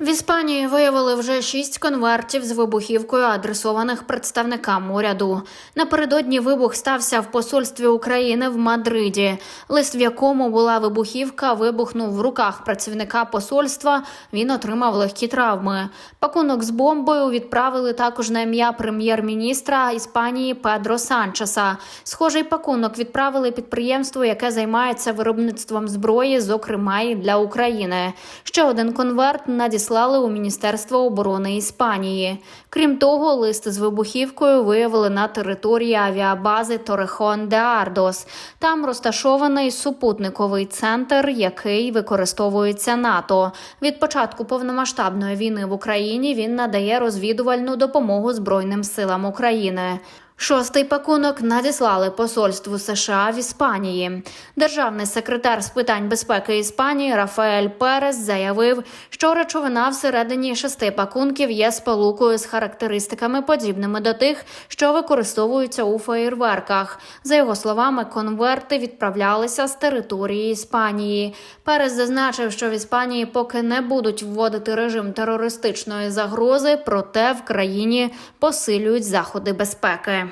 В Іспанії виявили вже шість конвертів з вибухівкою, адресованих представникам уряду. Напередодні вибух стався в посольстві України в Мадриді. Лист, в якому була вибухівка, вибухнув в руках працівника посольства. Він отримав легкі травми. Пакунок з бомбою відправили також на ім'я прем'єр-міністра Іспанії Педро Санчеса. Схожий пакунок відправили підприємству, яке займається виробництвом зброї, зокрема і для України. Ще один конверт надіслали у Міністерство оборони Іспанії. Крім того, лист з вибухівкою виявили на території авіабази Торехон де Ардос. Там розташований супутниковий центр, який використовується НАТО. Від початку повномасштабної війни в Україні він надає розвідувальну допомогу Збройним силам України. Шостий пакунок надіслали посольству США в Іспанії. Державний секретар з питань безпеки Іспанії Рафаель Перес заявив, що речовина всередині шести пакунків є сполукою з характеристиками, подібними до тих, що використовуються у феєрверках. За його словами, конверти відправлялися з території Іспанії. Перес зазначив, що в Іспанії поки не будуть вводити режим терористичної загрози, проте в країні посилюють заходи безпеки.